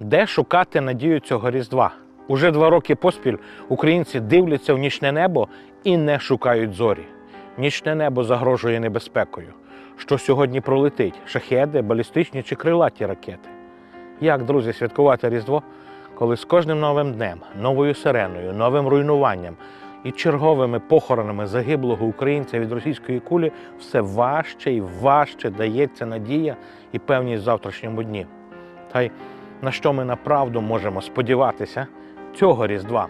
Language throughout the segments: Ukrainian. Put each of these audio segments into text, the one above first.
Де шукати надію цього Різдва? Уже два роки поспіль українці дивляться в нічне небо і не шукають зорі. Нічне небо загрожує небезпекою. Що сьогодні пролетить? Шахеди, балістичні чи крилаті ракети? Як, друзі, святкувати Різдво, коли з кожним новим днем, новою сиреною, новим руйнуванням і черговими похоронами загиблого українця від російської кулі все важче і важче дається надія і певність в завтрашньому дні? Та й на що ми направду можемо сподіватися цього Різдва?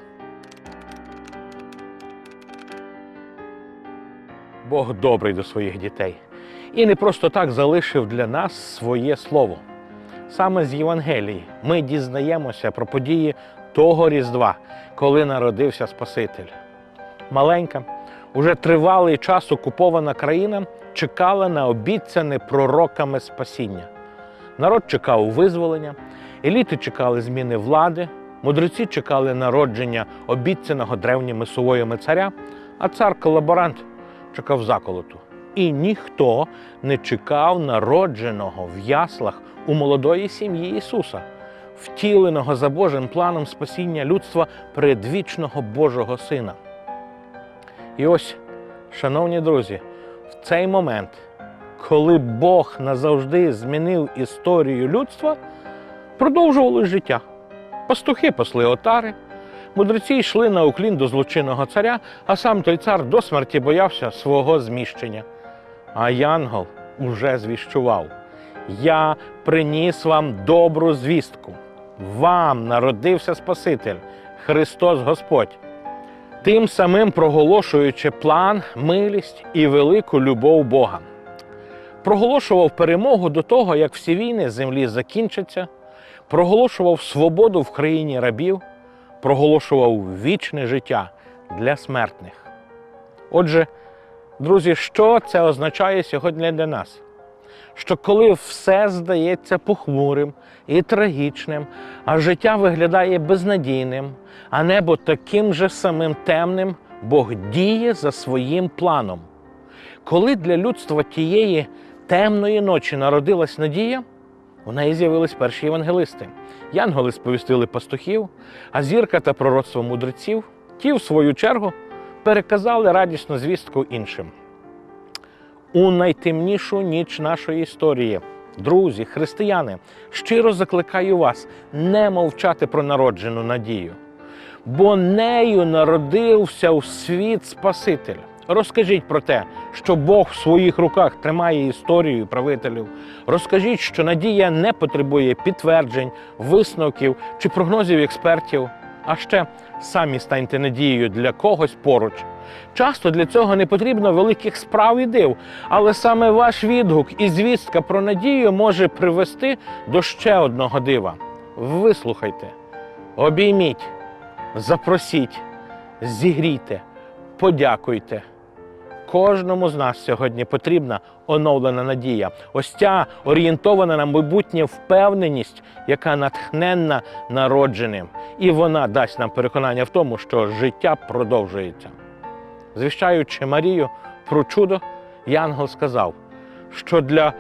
Бог добрий до своїх дітей і не просто так залишив для нас своє слово. Саме з Євангелії ми дізнаємося про події того Різдва, коли народився Спаситель. Маленька, уже тривалий час окупована країна чекала на обіцяне пророками спасіння. Народ чекав визволення, еліти чекали зміни влади, мудреці чекали народження обіцяного древніми сувоями царя, а цар-колаборант чекав заколоту. І ніхто не чекав народженого в яслах у молодої сім'ї Ісуса, втіленого за Божим планом спасіння людства предвічного Божого Сина. І ось, шановні друзі, в цей момент, коли Бог назавжди змінив історію людства, продовжувалось життя. Пастухи пасли отари, мудреці йшли на уклін до злочинного царя, а сам той цар до смерті боявся свого зміщення. А Янгол уже звіщував: Я приніс вам добру звістку. Вам народився Спаситель, Христос Господь. Тим самим проголошуючи план, милість і велику любов Бога. Проголошував перемогу до того, як всі війни землі закінчаться, проголошував свободу в країні рабів, проголошував вічне життя для смертних. Отже, друзі, що це означає сьогодні для нас? Що коли все здається похмурим і трагічним, а життя виглядає безнадійним, а небо таким же самим темним, Бог діє за своїм планом. Коли для людства тієї темної ночі народилась надія, у неї з'явились перші євангелисти. Янголи сповістили пастухів, а зірка та пророцтво мудреців, ті, в свою чергу, переказали радісну звістку іншим. У найтемнішу ніч нашої історії, друзі, християни, щиро закликаю вас не мовчати про народжену надію, бо нею народився у світ Спаситель. Розкажіть про те, що Бог в своїх руках тримає історію правителів. Розкажіть, що надія не потребує підтверджень, висновків чи прогнозів експертів. А ще самі станьте надією для когось поруч. Часто для цього не потрібно великих справ і див, але саме ваш відгук і звістка про надію може привести до ще одного дива. Вислухайте, обійміть, запросіть, зігрійте, подякуйте. Кожному з нас сьогодні потрібна оновлена надія. Ось ця орієнтована на майбутнє впевненість, яка натхненна народженим. І вона дасть нам переконання в тому, що життя продовжується. Звіщаючи Марію про чудо, Янгел сказав, що для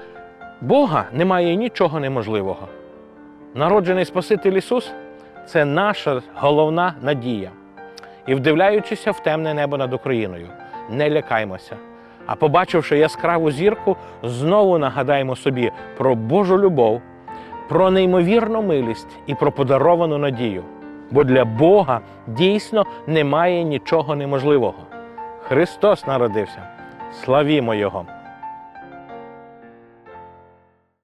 Бога немає нічого неможливого. Народжений Спаситель Ісус це наша головна надія. І вдивляючися в темне небо над Україною, не лякаймося. А побачивши яскраву зірку, знову нагадаємо собі про Божу любов, про неймовірну милість і про подаровану надію. Бо для Бога дійсно немає нічого неможливого. Христос народився. Славімо Його!